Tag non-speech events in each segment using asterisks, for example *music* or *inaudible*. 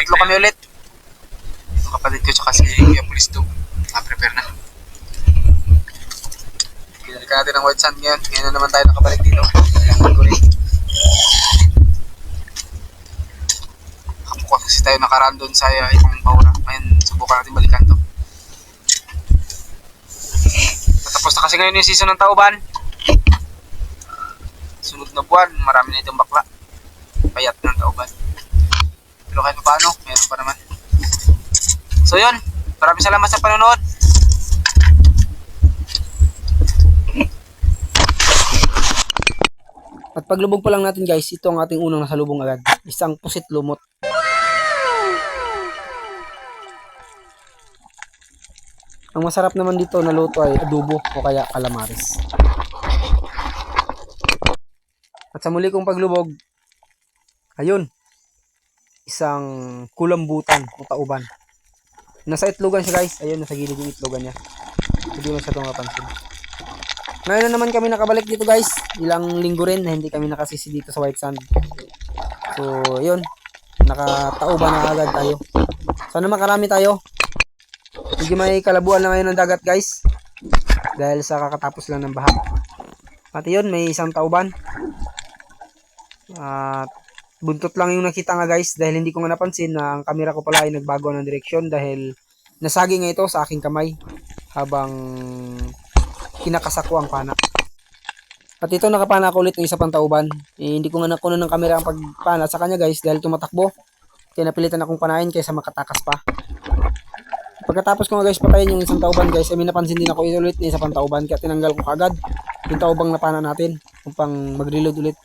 Tatlo kami ulit. Yung kapatid ko tsaka si Kuya Police Dog. Na-prepare na. Pinalikan natin ang white sand ngayon. Ngayon na naman tayo nakabalik dito. Ko rin. Kapuka kasi tayo nakaraan doon sa uh, ibang baura. Ngayon, subukan natin balikan to. Tapos na kasi ngayon yung season ng tauban. Sunod na buwan, marami na itong bakla. Payat ng tauban. Pero kahit pa paano, meron pa naman. So yun, maraming salamat sa panonood. At paglubog pa lang natin guys, ito ang ating unang nasalubong agad. Isang pusit lumot. Ang masarap naman dito na luto ay adobo o kaya calamares. At sa muli kong paglubog, ayun, isang kulambutan o tauban. Nasa itlogan siya guys, ayun, nasa gilid yung itlogan niya. Hindi mo siya itong mapansin. Ngayon na naman kami nakabalik dito guys. Ilang linggo rin na hindi kami nakasisi dito sa White Sand. So, yun. Nakatauban na agad tayo. Sana makarami tayo. Hindi may kalabuan na ngayon ng dagat guys. Dahil sa kakatapos lang ng baha. Pati yun, may isang tauban. At buntot lang yung nakita nga guys dahil hindi ko nga napansin na ang kamera ko pala ay nagbago ng direksyon dahil nasagi nga ito sa aking kamay habang kinakasako ang pana. At ito nakapana ko ulit ng isa pang tauban. Eh, hindi ko nga nakuha ng kamera ang pagpana sa kanya guys dahil tumatakbo. Kaya napilitan akong panahin kaysa makatakas pa. Pagkatapos ko nga guys patayin yung isang tauban guys, ay may napansin din ako ulit ng isa pang tauban kaya tinanggal ko kagad yung taubang napana natin upang mag-reload ulit.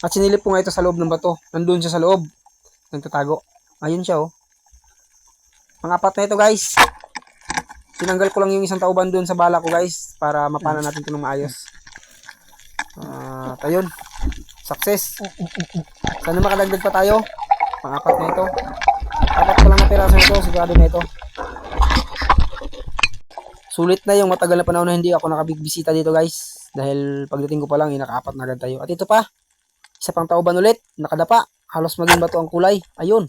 At sinilip ko nga ito sa loob ng bato. Nandun siya sa loob. Nagtatago. Ayun siya oh. Pangapat na ito guys. Tinanggal ko lang yung isang tauban doon sa bala ko guys para mapana natin ito ng maayos. At ayun. Success. Sana makadagdag pa tayo. Pangapat na ito. Apat pa lang na piraso nito. Sigurado na ito. Sulit na yung matagal na panahon na hindi ako nakabigbisita dito guys. Dahil pagdating ko pa lang, eh, nakaapat na agad tayo. At ito pa. Isa pang tauban ulit. Nakadapa. Halos maging bato ang kulay. Ayun.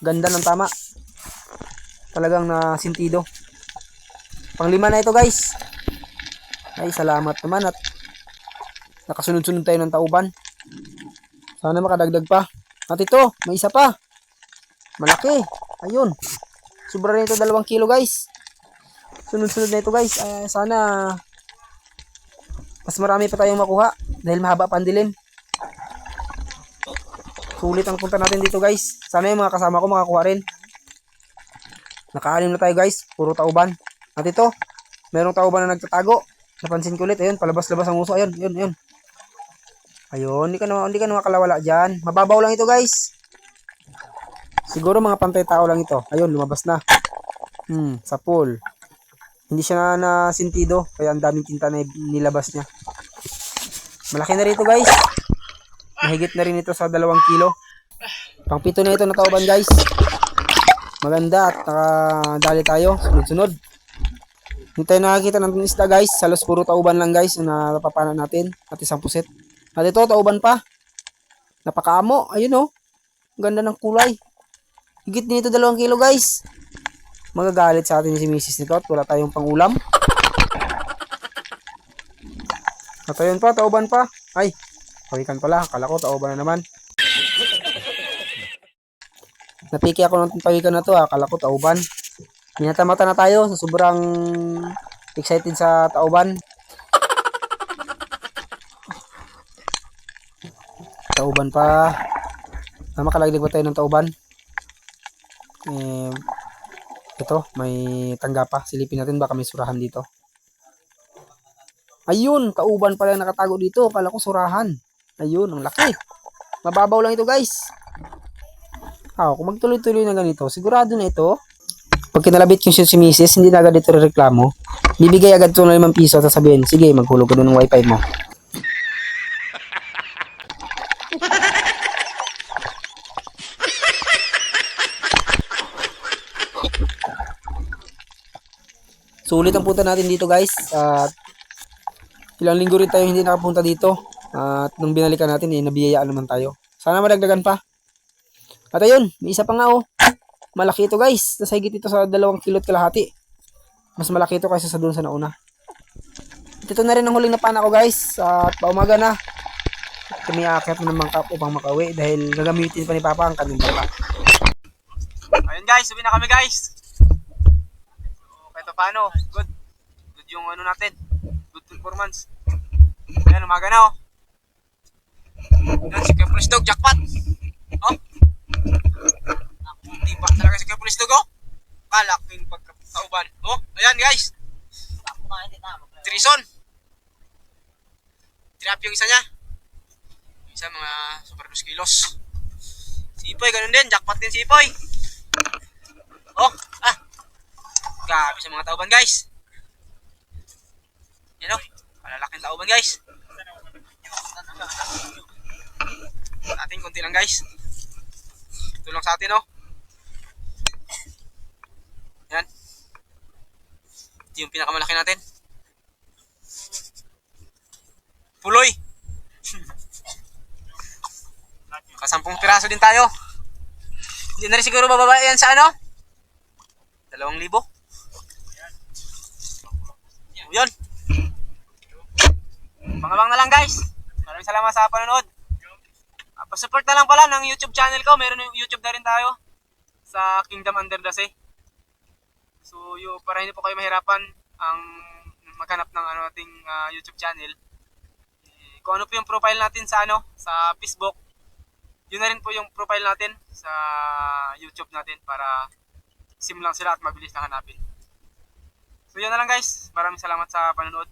Ganda ng tama. Talagang na sintido. Panglima na ito guys. Ay, salamat naman at nakasunod-sunod tayo ng tauban. Sana makadagdag pa. At ito, may isa pa. Malaki. Ayun. Sobra rin ito dalawang kilo guys. Sunod-sunod na ito guys. Ah, sana mas marami pa tayong makuha dahil mahaba pa ang dilim. Sulit ang punta natin dito guys. Sana yung mga kasama ko makakuha rin. Nakaanim na tayo guys. Puro tauban. At ito, merong tauban na nagtatago. Napansin ko ulit. Ayun, palabas-labas ang uso. Ayun, ayun, ayun. Ayun, hindi ka na, hindi ka na makalawala dyan. Mababaw lang ito guys. Siguro mga pantay tao lang ito. Ayun, lumabas na. Hmm, sa pool. Hindi siya na nasintido. Kaya ang daming tinta na nilabas niya. Malaki na rito guys. Mahigit na rin ito sa dalawang kilo. Pangpito na ito na tauban guys. Maganda at nakadali tayo. Sunod-sunod. Hindi tayo nakakita ng isda guys. Salos puro tauban lang guys na napapana natin. At isang puset. At ito tauban pa. Napakaamo. Ayun oh. Ganda ng kulay. Higit din ito dalawang kilo guys. Magagalit sa atin si Mrs. nito at wala tayong pangulam. At ayun pa, tauban pa. Ay, pawikan pala. Akala ko tauban na naman. Napiki ako ng pawikan na to. ah. Akala ko tauban. Minatamata na tayo sa sobrang excited sa tauban. Tauban pa. Ah, makalagdag ba tayo ng tauban? Eh, ito, may tangga pa. Silipin natin baka may surahan dito. Ayun, tauban pala nakatago dito. Kala ko surahan. Ayun, ang laki. Mababaw lang ito guys. Ah, kung magtuloy-tuloy na ganito, sigurado na ito. Pag kinalabit yung si Mrs., hindi na agad ito reklamo. Bibigay agad ito ng 5 piso at sasabihin, sige, maghulog ka doon ng wifi mo. *laughs* Sulit ang punta natin dito guys. At ilang linggo rin tayo hindi nakapunta dito. At nung binalikan natin, eh, nabiyayaan naman tayo. Sana madagdagan pa. At ayun, may isa pa nga oh. Malaki ito guys. Nasa higit ito sa dalawang kilot kalahati. Mas malaki ito kaysa sa doon sa nauna. At ito na rin ang huling napana ko guys. At paumaga na. At kami aakyat na ng mangkap upang makauwi dahil gagamitin pa ni Papa ang kanyang bala. Ayun guys, sabi na kami guys. So, kahit pa paano, good. Good yung ano natin. Good performance. Ayan, umaga na oh. Ayan, si Kuya Dog, jackpot. Oh. Ang tiba talaga si Kuya Dog oh. Kalaking pagkatauban. Oh, ayan guys. Trison. Tinap yung isa niya. Yung Isa mga super 2 kilos. Sipoy, ganun din. Jackpot din si Sipoy. Oh, ah. Grabe sa mga tauban, guys. Yan oh. Malalaking tauban, guys. Sa atin, konti lang, guys. Ito lang sa atin, oh. Yan. Ito yung pinakamalaki natin. Puloy. *laughs* Kasampung piraso din tayo. Hindi na rin siguro bababa yan sa ano? Dalawang libo. Yun. Pangabang na lang guys. Maraming salamat sa panonood. Uh, pasupport na lang pala ng YouTube channel ko. Meron yung YouTube na rin tayo sa Kingdom Under the Sea. So, yung, para hindi po kayo mahirapan ang maghanap ng ano ating ah, YouTube channel. Eh, Kung ano po yung profile natin sa ano, sa Facebook, yun na rin po yung profile natin sa YouTube natin para sim lang sila at mabilis na hanapin. So yun na lang guys. Maraming salamat sa panonood.